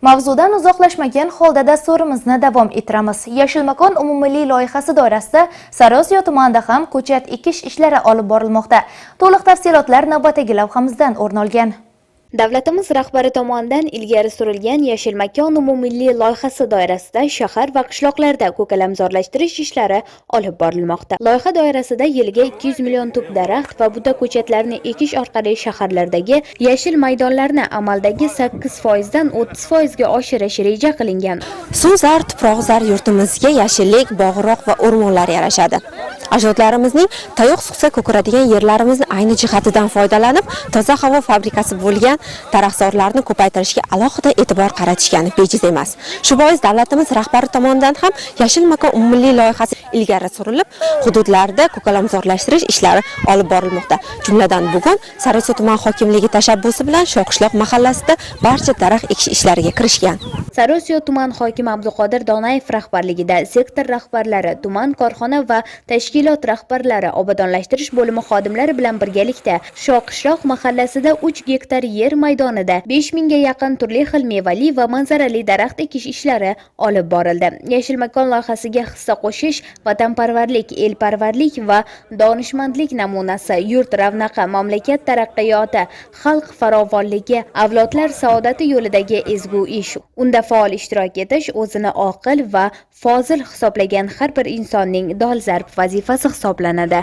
Mavzudan uzoqlashmagan holda dasturimizni davom ettiramiz. Yashil makon umummilliy loyihasi doirasida Sariosiyo tumanida ham ko'chat ekish ishlari olib borilmoqda. To'liq tafsilotlar navbatdagi lavhamizdan o'rin olgan. Davlatimiz rahbari tomonidan ilgari surilgan Yashil makon umummilliy loyihasi doirasida shahar va qishloqlarda ko'kalamzorlashtirish ishlari olib borilmoqda. Loyiha doirasida yiliga 200 million tup daraxt va buta ko'chatlarini ekish orqali shaharlardagi yashil maydonlarni amaldagi 8% dan 30% ga oshirish reja qilingan. Suv zar, tuproq zar yurtimizga yashillik, bog'roq va o'rmonlar yarashadi. Ajdodlarimizning tayoq suqsa ko'karadigan yerlarimizni ayni jihatidan foydalanib, toza havo fabrikasi bo'lgan daraxtzorlarni ko'paytirishga alohida e'tibor qaratishgani bejiz emas. Shu bois davlatimiz rahbari tomonidan ham Yashil makon umummilliy loyihasi ilgari surilib, hududlarda ko'kalamzorlashtirish ishlari olib borilmoqda. Jumladan bugun Sariosiyo tuman hokimligi tashabbusi bilan Shoqishloq mahallasida barcha daraxt ekish ishlariga kirishgan. Sarosiyo tuman hokimi Abduqodir Donayev rahbarligida sektor rahbarlari, tuman korxona va tashkilot rahbarlari obodonlashtirish bo'limi xodimlari bilan birgalikda Shoqishroq mahallasida 3 gektar yer maydonida 5000 ga yaqin turli xil mevali va manzarali daraxt ekish ishlari olib borildi. Yashil makon loyihasiga hissa qo'shish vatanparvarlik, elparvarlik va donishmandlik namunasi, yurt ravnaqi, mamlakat taraqqiyoti, xalq farovonligi, avlodlar saodati yo'lidagi ezgu ish. Unda faol ishtirok etish o'zini oqil va fozil hisoblagan har bir insonning dolzarb vazifasi hisoblanadi.